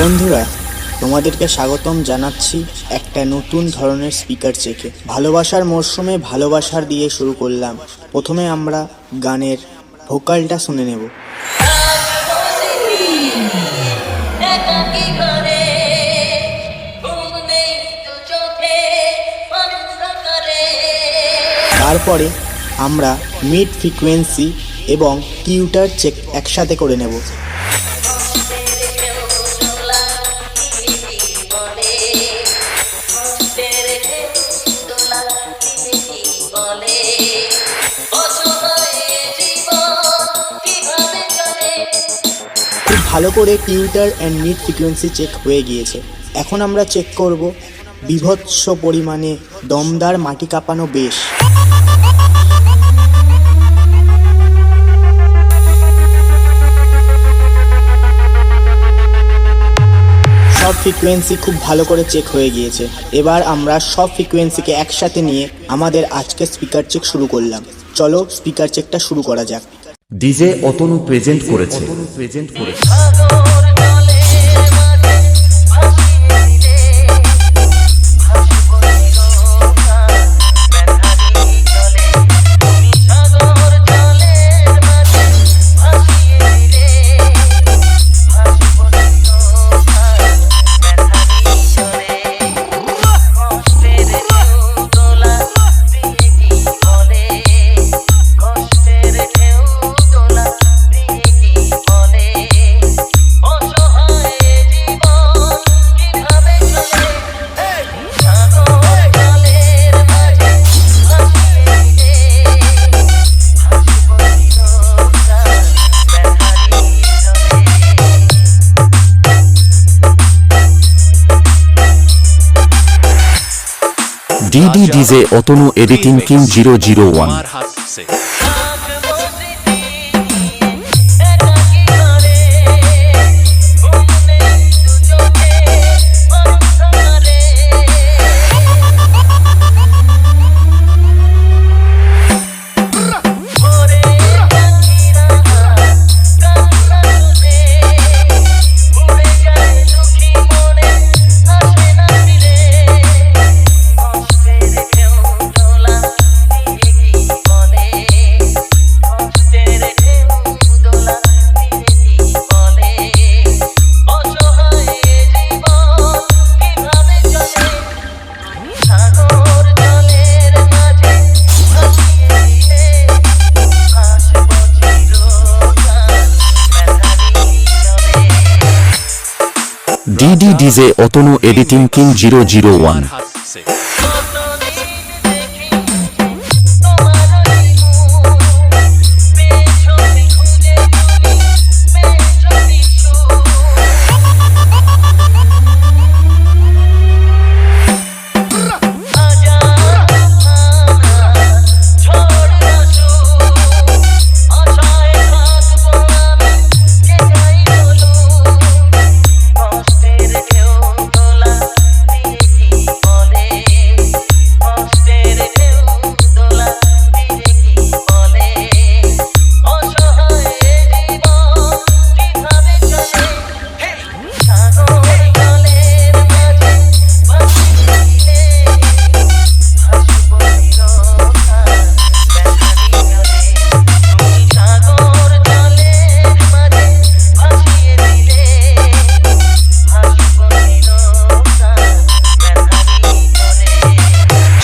বন্ধুরা, তোমাদেরকে স্বাগতম জানাচ্ছি একটা নতুন ধরনের স্পিকার চেকে ভালোবাসার মরশুমে ভালোবাসার দিয়ে শুরু করলাম। প্রথমে আমরা গানের ভোকালটা শুনে নেব। তারপরে আমরা মিড ফ্রিকোয়েন্সি এবং টিউটার চেক একসাথে করে নেব। ভালো করে tweeter and mid frequency check হয়ে গিয়েছে। এখন আমরা চেক করব বিভৎস পরিমাণে দমদার মাটি কাঁপানো বেশ। সব ফ্রিকোয়েন্সি খুব ভালো করে চেক হয়ে গিয়েছে। এবার আমরা সব ফ্রিকোয়েন্সিকে একসাথে নিয়ে আমাদের আজকে স্পিকার চেক শুরু করলাম। চলো স্পিকার চেকটা শুরু করা যাক। ডিজে অতনু প্রেজেন্ট করেছে। প্রেজেন্ট করেছে। DD DJ Atanu editing king zero zero one DD DJ Atanu editing king zero zero one